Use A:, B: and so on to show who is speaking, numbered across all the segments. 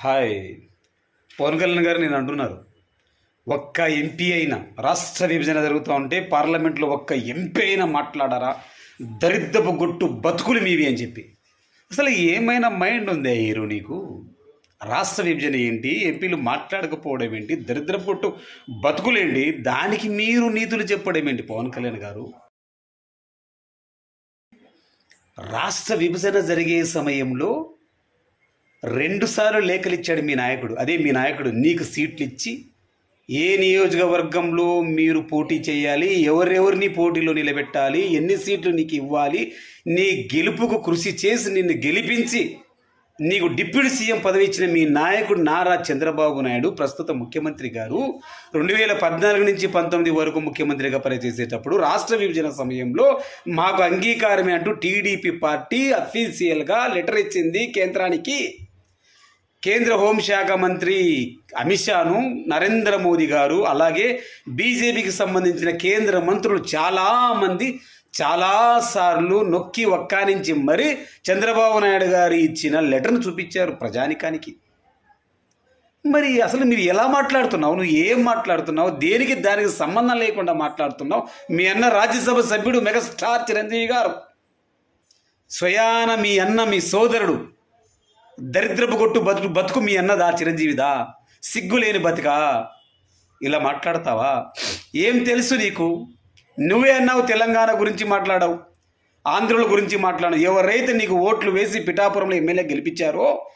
A: Hi. Pawan Kalyan గారు నేను అంటున్నారు. ఒక్క ఎంపీ అయినా రాష్ట్ర విభజన జరుగుతూ ఉంటే పార్లమెంట్లో ఒక్క ఎంపీ అయినా మాట్లాడారా? దరిద్రపు గొట్టు బతుకులు మీవి అని చెప్పి. అసలు ఏమైనా మైండ్ ఉందే హీరో నీకు? రాష్ట్ర విభజన ఏంటి? ఎంపీలు మాట్లాడకపోవడం ఏంటి? దరిద్రపు గుట్టు బతుకులేంటి దానికి మీరు నీతులు చెప్పడం ఏంటి పవన్ కళ్యాణ్ గారు? రాష్ట్ర విభజన జరిగే సమయంలో రెండుసార్లు లేఖలు ఇచ్చాడు మీ నాయకుడు. అదే మీ నాయకుడు నీకు సీట్లు ఇచ్చి ఏ నియోజకవర్గంలో మీరు పోటీ చేయాలి ఎవరెవరిని పోటీలో నిలబెట్టాలి ఎన్ని సీట్లు నీకు ఇవ్వాలి నీ గెలుపుకు కృషి చేసి నిన్ను గెలిపించి నీకు డిప్యూటీ సీఎం పదవి ఇచ్చిన మీ నాయకుడు నారా చంద్రబాబు నాయుడు ప్రస్తుత ముఖ్యమంత్రి గారు రెండు వేల పద్నాలుగు నుంచి పంతొమ్మిది వరకు ముఖ్యమంత్రిగా పనిచేసేటప్పుడు రాష్ట్ర విభజన సమయంలో మాకు అంగీకారమే అంటూ టీడీపీ పార్టీ అఫీషియల్గా లెటర్ ఇచ్చింది కేంద్రానికి. కేంద్ర హోంశాఖ మంత్రి అమిత్ షాను నరేంద్ర మోదీ గారు అలాగే బీజేపీకి సంబంధించిన కేంద్ర మంత్రులు చాలామంది చాలాసార్లు నొక్కి ఒక్కానించి మరి చంద్రబాబు నాయుడు గారు ఇచ్చిన లెటర్ను చూపించారు ప్రజానికానికి. మరి అసలు మీరు ఎలా మాట్లాడుతున్నావు? నువ్వు ఏం మాట్లాడుతున్నావు? దేనికి దానికి సంబంధం లేకుండా మాట్లాడుతున్నావు? మీ అన్న రాజ్యసభ సభ్యుడు మెగాస్టార్ చిరంజీవి గారు. స్వయాన మీ అన్న మీ సోదరుడు. దరిద్రపు కొట్టు బతుకు బతుకు మీ అన్నదా చిరంజీవిదా? సిగ్గులేని బతుకా? ఇలా మాట్లాడతావా? ఏం తెలుసు నీకు? నువ్వే అన్నావు తెలంగాణ గురించి మాట్లాడావు. ఆంధ్రుల గురించి మాట్లాడావు ఎవరైతే నీకు ఓట్లు వేసి పిఠాపురంలో ఎమ్మెల్యే గెలిపించారో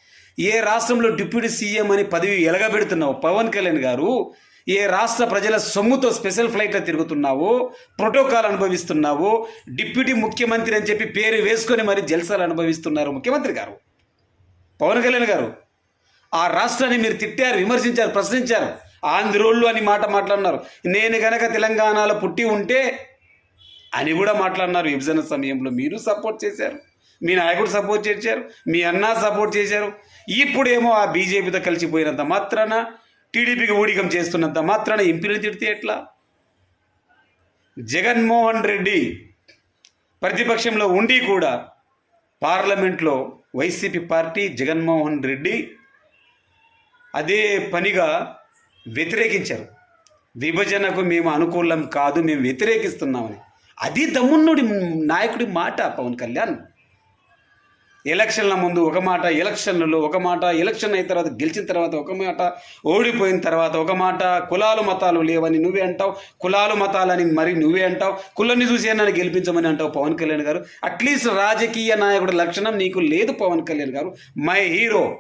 A: ఏ రాష్ట్రంలో డిప్యూటీ సీఎం అని పదవి ఎలగబెడుతున్నావు? పవన్ కళ్యాణ్ గారు ఏ రాష్ట్ర ప్రజల సొమ్ముతో స్పెషల్ ఫ్లైట్లో తిరుగుతున్నావో? ప్రోటోకాల్ అనుభవిస్తున్నావో? డిప్యూటీ ముఖ్యమంత్రి అని చెప్పి పేరు వేసుకొని మరి జల్సాలు అనుభవిస్తున్నారు ముఖ్యమంత్రి గారు. పవన్ కళ్యాణ్ గారు ఆ రాష్ట్రాన్ని మీరు తిట్టారు విమర్శించారు ప్రశ్నించారు. ఆంధ్రోళ్ళు అని మాట మాట్లాడినారు. నేను గనక తెలంగాణలో పుట్టి ఉంటే అని కూడా మాట్లాడినారు విభజన సమయంలో. మీరు సపోర్ట్ చేశారు. మీ నాయకుడు సపోర్ట్ చేశారు. మీ అన్న సపోర్ట్ చేశారు. ఇప్పుడేమో ఆ బీజేపీతో కలిసిపోయినంత మాత్రాన టీడీపీకి ఊడికం చేస్తున్నంత మాత్రాన ఎంపీలు తిడితే ఎట్లా? జగన్మోహన్ రెడ్డి ప్రతిపక్షంలో ఉండి కూడా పార్లమెంట్లో వైసీపీ పార్టీ జగన్మోహన్ రెడ్డి అదే పనిగా వ్యతిరేకించారు. విభజనకు మేము అనుకూలం కాదు మేము వ్యతిరేకిస్తున్నామని. అది దమ్మున్నుడి నాయకుడి మాట పవన్ కళ్యాణ్. ఎలక్షన్ల ముందు ఒక మాట ఎలక్షన్లలో ఒక మాట ఎలక్షన్ అయిన తర్వాత గెలిచిన తర్వాత ఒక మాట ఓడిపోయిన తర్వాత ఒక మాట కులాలు మతాలు లేవని నువ్వే అంటావు కులాలు మతాలని మరి నువ్వే అంటావు కులాన్ని చూసి నన్ను గెలిపించమని అంటావు పవన్ కళ్యాణ్ గారు. అట్లీస్ట్ రాజకీయ నాయకుడి లక్షణం నీకు లేదు పవన్ కళ్యాణ్ గారు. My hero.